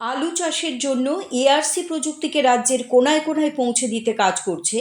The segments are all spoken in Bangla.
আলু চাষের জন্য এআরসি প্রযুক্তিকে রাজ্যের কোনায় কোনায় পৌঁছে দিতে কাজ করছে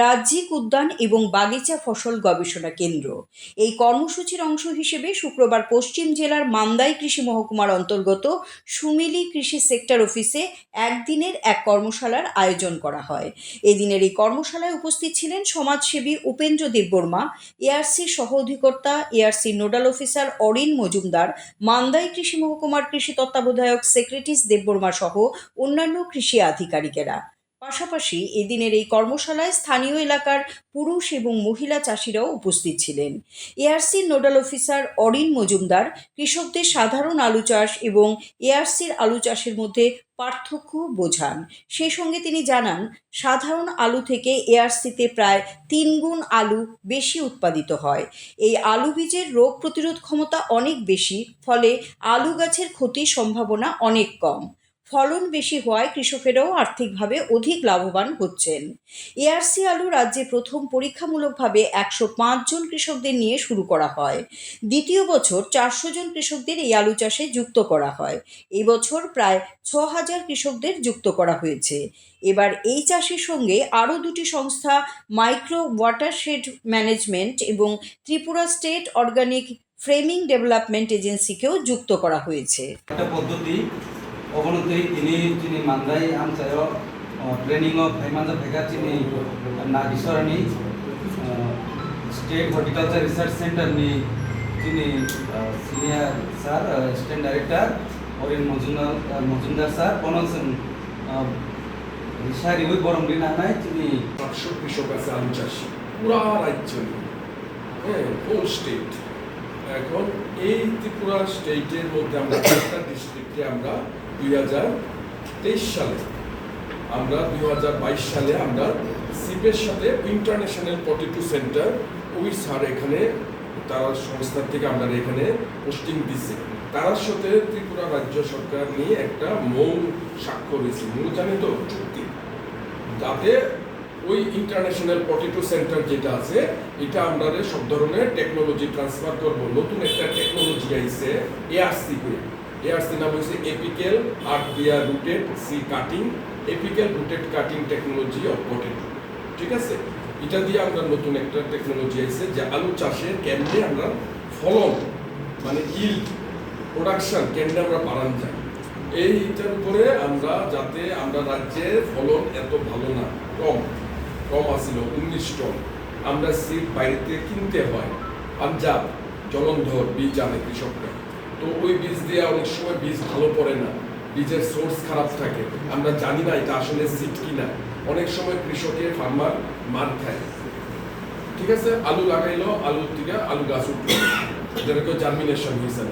রাজ্যিক উদ্যান এবং বাগিচা ফসল গবেষণা কেন্দ্র। এই কর্মসূচির অংশ হিসেবে শুক্রবার পশ্চিম জেলার মান্দাই কৃষি মহকুমার অন্তর্গত সুমিলি কৃষি সেক্টর অফিসে একদিনের এক কর্মশালার আয়োজন করা হয়। এদিনের এই কর্মশালায় উপস্থিত ছিলেন সমাজসেবী উপেন্দ্র দেববর্মা এআরসি সহ অধিকর্তা ARC nodal officer Arin Majumdar, Mandai কৃষি মহকুমার কৃষি তত্ত্বাবধায়ক সেক্রেটারিস দেববর্মা সহ অন্যান্য কৃষি আধিকারিকেরা। পাশাপাশি এদিনের এই কর্মশালায় স্থানীয় এলাকার পুরুষ এবং মহিলা চাষিরাও উপস্থিত ছিলেন। এআরসির নোডাল অফিসার অরিন মজুমদার, কৃষকদের সাধারণ আলু চাষ এবং এআরসির আলু চাষের মধ্যে পার্থক্য বোঝান। সেই সঙ্গে তিনি জানান, সাধারণ আলু থেকে এআরসিতে প্রায় তিন গুণ আলু বেশি উৎপাদিত হয়। এই আলু বীজের রোগ প্রতিরোধ ক্ষমতা অনেক বেশি, ফলে আলু গাছের ক্ষতির সম্ভাবনা অনেক কম। ফলন বেশি হওয়ায় কৃষকেরাও আর্থিকভাবে অধিক লাভবান হচ্ছেন। এআরসি আলু রাজ্যে প্রথম পরীক্ষামূলকভাবে একশো জন কৃষকদের নিয়ে শুরু করা হয়। দ্বিতীয় বছর চারশো জন কৃষকদের এই আলু চাষে যুক্ত করা হয়। এই বছর প্রায় ছ হাজার কৃষকদের যুক্ত করা হয়েছে। এবার এই চাষের সঙ্গে আরও দুটি সংস্থা মাইক্রো ওয়াটারশেড ম্যানেজমেন্ট এবং Tripura state organic farming development এজেন্সিকেও যুক্ত করা হয়েছে। একটা পদ্ধতি অবনতি তিনি যিনি মান্দাই আনসায় ট্রেনিং অফ হেমান্ত ভেগা যিনি নাগেশ্বরানি স্টেট হর্টিকালচার রিসার্চ সেন্টারनि যিনি senior sir assistant director Arin Majumdar Majumdar sir বনসন রিসারি ওই বরম দিন আনায় তিনি পাঁচশো কৃষক আছে আলু চাষি। পুরা রাজ্য হ্যাঁ হোল স্টেট এখন এই ত্রিপুরা স্টেটের মধ্যে আমরা ডিস্ট্রিক্টে আমরা দুই হাজার তেইশ সালে। আমরা দুই হাজার বাইশ সালে আমরা সিপের সাথে ইন্টারন্যাশনাল পটেটো সেন্টার ওই স্যার এখানে, তারা সংস্থার থেকে আমরা এখানে পোস্টিং দিছি। তার সাথে ত্রিপুরা রাজ্য সরকার নিয়ে একটা মৌন স্বাক্ষর হয়েছে মূল জানি তো, চুক্তি। যাতে ওই ইন্টারন্যাশনাল পটেটো সেন্টার যেটা আছে, এটা আমরা সব ধরনের টেকনোলজি ট্রান্সফার করব। নতুন একটা টেকনোলজি আইছে এআরসি করে। এআরসি নাম হচ্ছে এপিক্যাল আর্ট দিয়া rooted C cutting apical rooted cutting technology of potato ঠিক আছে? এটা দিয়ে আমরা নতুন একটা টেকনোলজি আইছে যে আলু চাষে কেমনে আমরা ফলন মানে ইল্ড প্রোডাকশন কেমনে আমরা বাড়ান যায়? এইটার উপরে আমরা যাতে আমরা রাজ্যের ফলন এত ভালো না, কম কম আসিল, উনিশ টন, আমরা সিট বাইরেতে কিনতে হয়, পাঞ্জাব, জলন্ধর বীজ আনে কৃষকরা। তো ওই বীজ দিয়ে অনেক সময় বীজ ভালো পড়ে না। বীজের সোর্স খারাপ থাকে। আমরা জানি না এটা আসলে সিট কিনা। অনেক সময় কৃষকের ফার্মার মার খায়। ঠিক আছে? আলু লাগাইলো, আলুর থেকে আলু গাছ উঠল। কেউ জার্মিনেশন হয়েছে